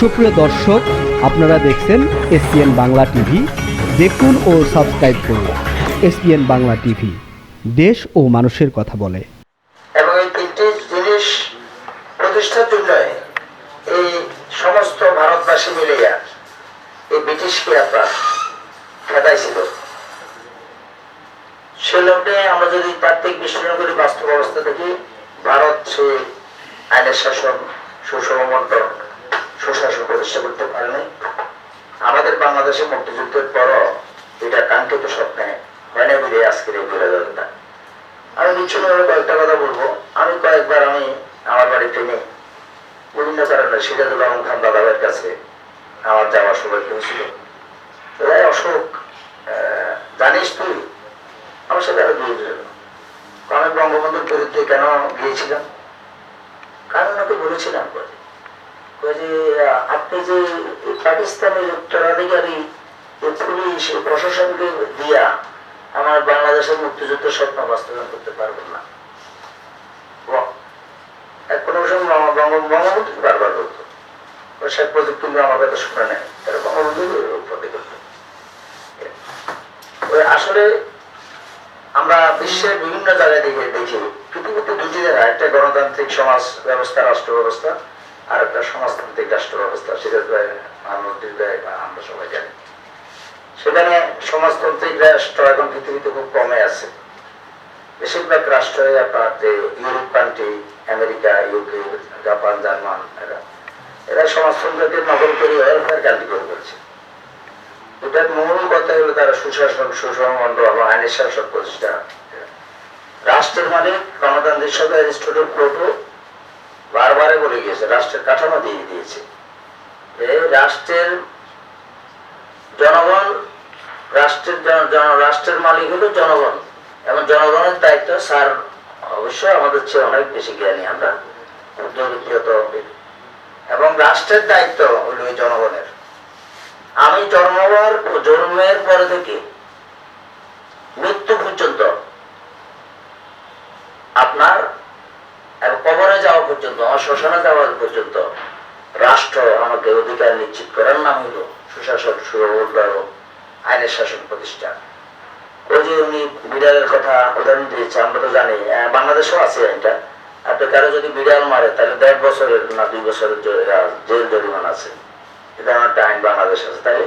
সুপ্রিয় দর্শক, আপনারা দেখছেন এসপিএন বাংলা টিভি। দেখুন ও সাবস্ক্রাইব করুন এসপিএন বাংলা টিভি। দেশ ও মানুষের কথা বলে। এবং এই তিনটি জিনিস প্রতিষ্ঠার জন্য এই সমস্ত ভারতবাসী এই ব্রিটিশকে আপনার সে লগ্নে আমরা যদি তাত্ত্বিক বিশ্লেষণ করি, বাস্তব অবস্থা দেখি, ভারত সে আইনের শাসন, সুষম সুশাসন প্রতিষ্ঠা করতে পারেনি। আমাদের বাংলাদেশে মুক্তিযুদ্ধের পরও এটা কাঙ্ক্ষিত স্বপ্নে হয় না বলে আজকের এই বিরোধতা। আমি বিচ্ছিন্নভাবে কয়েকটা কথা বলব। আমি কয়েকবার আমি আমার বাড়িতে নেই। বিভিন্ন কারণে সিরাজুল আলম খান দাদাভাইয়ের কাছে আমার যাওয়ার সৌভাগ্য হয়েছিল। তো এই অশোক জানিস তুই? আমার সাথে আরও গিয়েছিল আমি বঙ্গবন্ধুর বিরুদ্ধে কেন গিয়েছিলাম? কারণ ওকে বলেছিলাম যে পাকিস্তানের উত্তরাধিকারী পুলিশ প্রশাসনকে দিয়া আমার বাংলাদেশের মুক্তিযুদ্ধের স্বপ্ন বাস্তবায়ন করতে পারবেন না। আসলে আমরা বিশ্বের বিভিন্ন জায়গায় দেখে দেখি, পৃথিবীতে দুটি জায়গা একটা গণতান্ত্রিক সমাজ ব্যবস্থা রাষ্ট্র ব্যবস্থা আর একটা সমাজতান্ত্রিক রাষ্ট্র ব্যবস্থা সেটা তো আনন্দিত দেয় বা আমরা সবাই জানি সেখানে সমাজতান্ত্রিক রাষ্ট্র এখন পৃথিবীতে খুব কমে আছে। বেশিরভাগ রাষ্ট্রে Europe country America UK Japan, German, এরা। এরা সমাজতন্ত্রকে নকল করে ওয়েলফেয়ার কান্ট্রি করে ফেলছে এটার মূল কথা হলো তারা সুশাসন মন্ডল এবং আইনের শাসন প্রতিষ্ঠা। রাষ্ট্রের মানে গণতান্ত্রিক সভা অ্যারিস্টটল প্লোটো বারবারে বলে গিয়েছে, রাষ্ট্রের কাঠামো দিয়ে দিয়েছে। রাষ্ট্রের জনগণ রাষ্ট্রের রাষ্ট্রের মালিক হলো জনগণ। এবং জনগণের দায়িত্ব স্যার অবশ্যই আমাদের চেয়ে অনেক বেশি জ্ঞানী আমরা ব্যক্তিগত এবং রাষ্ট্রের দায়িত্ব হলো জনগণের। আমি জন্মবার জন্মের পরে থেকে মৃত্যু পর্যন্ত আপনার কবরে যাওয়া পর্যন্ত, আমার শ্মশানে যাওয়া পর্যন্ত রাষ্ট্র আমাকে অধিকার নিশ্চিত করার নাম হলো সুশাসন সুরবর্ধন আইনের শাসন প্রতিষ্ঠা ওই যে উনি বিড়ালের কথা উদাহরণ দিয়েছে, আমরা তো জানি। বাংলাদেশেও আছে এটা। আপনি কারও যদি বিড়াল মারে, তাহলে দেড় বছরের না দুই বছরের জেল জরিমানা আছে। এটা আমার একটা আইন বাংলাদেশ আছে। তাই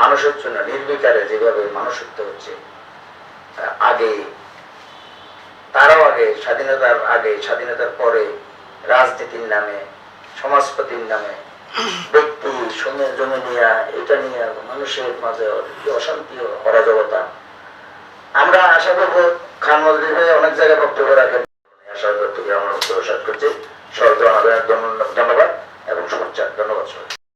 মানুষের জন্য, নির্বিকারে যেভাবে মানুষ হত্যা হচ্ছে আগে, তারও আগে, স্বাধীনতার আগে, স্বাধীনতার পরে রাজনীতির নামে, সমাজপতির নামে ব্যক্তি সময় জমি নিয়ে, এটা নিয়ে মানুষের মাঝে অশান্তি অরাজকতা আমরা আশা করব খান মজলিস হয়ে অনেক জায়গায় বক্তব্য রাখেন। আশা করতে আমরা প্রসাদ করছি। সরকার ধন্যবাদ এবং শুভেচ্ছা। ধন্যবাদ সবাই